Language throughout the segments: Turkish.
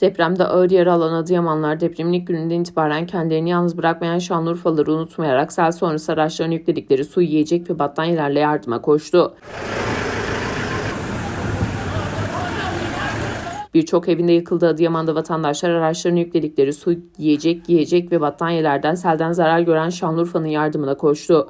Depremde ağır yara alan Adıyamanlar depremin ilk gününden itibaren kendilerini yalnız bırakmayan Şanlıurfalıları unutmayarak sel sonrası araçlarına yükledikleri su, yiyecek ve battaniyelerle yardıma koştu. Birçok evinde yıkıldı Adıyaman'da vatandaşlar araçlarına yükledikleri su, yiyecek, yiyecek ve battaniyelerden selden zarar gören Şanlıurfa'nın yardımına koştu.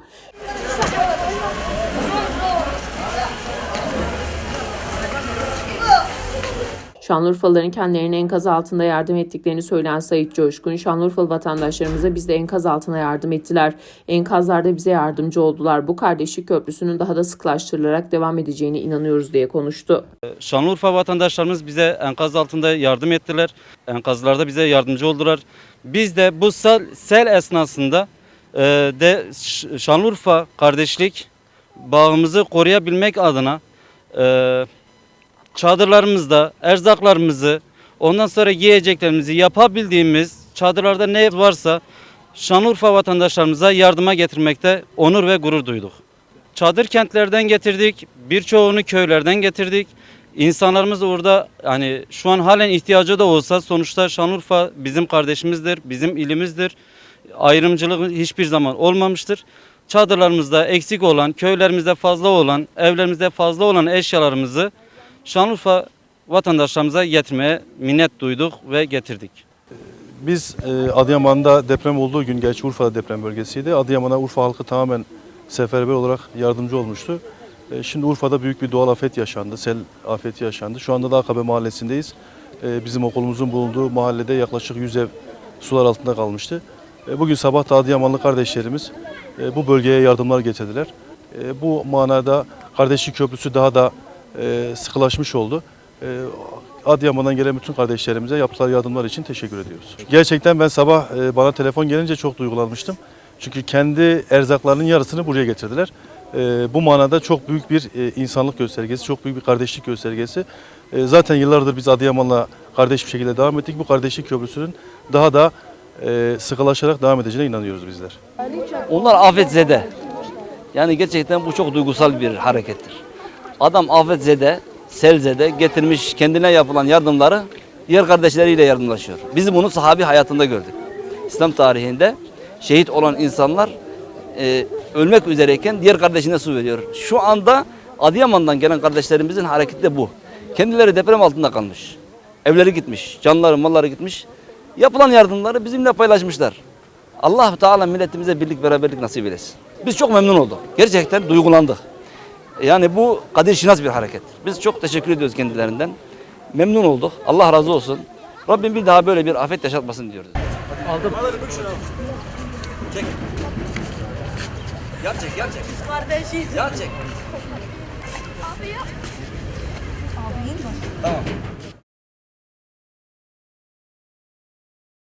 Şanlıurfalıların kendilerine enkaz altında yardım ettiklerini söyleyen Sayit Coşkun, Şanlıurfalı vatandaşlarımıza biz de enkaz altına yardım ettiler. Enkazlarda bize yardımcı oldular. Bu kardeşlik köprüsünün daha da sıklaştırılarak devam edeceğine inanıyoruz diye konuştu. Şanlıurfa vatandaşlarımız bize enkaz altında yardım ettiler. Enkazlarda bize yardımcı oldular. Biz de bu sel, sel esnasında e, de Şanlıurfa kardeşlik bağımızı koruyabilmek adına e, çadırlarımızda erzaklarımızı ondan sonra yiyeceklerimizi yapabildiğimiz çadırlarda ne varsa Şanlıurfa vatandaşlarımıza yardıma getirmekte onur ve gurur duyduk. Çadır kentlerden getirdik. Birçoğunu köylerden getirdik. İnsanlarımız orada hani şu an halen ihtiyacı da olsa sonuçta Şanlıurfa bizim kardeşimizdir, bizim ilimizdir. Ayrımcılık hiçbir zaman olmamıştır. Çadırlarımızda eksik olan, köylerimizde fazla olan, evlerimizde fazla olan eşyalarımızı Şanlıurfa vatandaşlarımıza getirmeye minnet duyduk ve getirdik. Biz e, Adıyaman'da deprem olduğu gün, gerçi Urfa'da deprem bölgesiydi. Adıyaman'a Urfa halkı tamamen seferber olarak yardımcı olmuştu. E, şimdi Urfa'da büyük bir doğal afet yaşandı, sel afeti yaşandı. Şu anda da Akabe mahallesindeyiz. E, bizim okulumuzun bulunduğu mahallede yaklaşık 100 ev sular altında kalmıştı. Bugün sabah da Adıyamanlı kardeşlerimiz bu bölgeye yardımlar getirdiler. Bu manada Kardeşlik Köprüsü daha da e, sıkılaşmış oldu. E, Adıyaman'dan gelen bütün kardeşlerimize yaptıkları yardımlar için teşekkür ediyoruz. Gerçekten ben sabah e, bana telefon gelince çok duygulanmıştım. Çünkü kendi erzaklarının yarısını buraya getirdiler. E, bu manada çok büyük bir e, insanlık göstergesi, çok büyük bir kardeşlik göstergesi. E, zaten yıllardır biz Adıyaman'la kardeş bir şekilde devam ettik. Bu kardeşlik köprüsünün daha da e, sıkılaşarak devam edeceğine inanıyoruz bizler. Onlar afetzede. Yani gerçekten bu çok duygusal bir harekettir. Adam afetzede, selzede getirmiş kendine yapılan yardımları diğer kardeşleriyle yardımlaşıyor. Biz bunu sahabi hayatında gördük. İslam tarihinde şehit olan insanlar e, ölmek üzereyken diğer kardeşine su veriyor. Şu anda Adıyaman'dan gelen kardeşlerimizin hareketi de bu. Kendileri deprem altında kalmış. Evleri gitmiş, canları, malları gitmiş. Yapılan yardımları bizimle paylaşmışlar. Allah Teala milletimize birlik beraberlik nasip eylesin. Biz çok memnun olduk. Gerçekten duygulandık. Yani bu kadir şinas bir hareket. Biz çok teşekkür ediyoruz kendilerinden. Memnun olduk. Allah razı olsun. Rabbim bir daha böyle bir afet yaşatmasın diyoruz. Kardeşiz. Gerçek. Abi ya.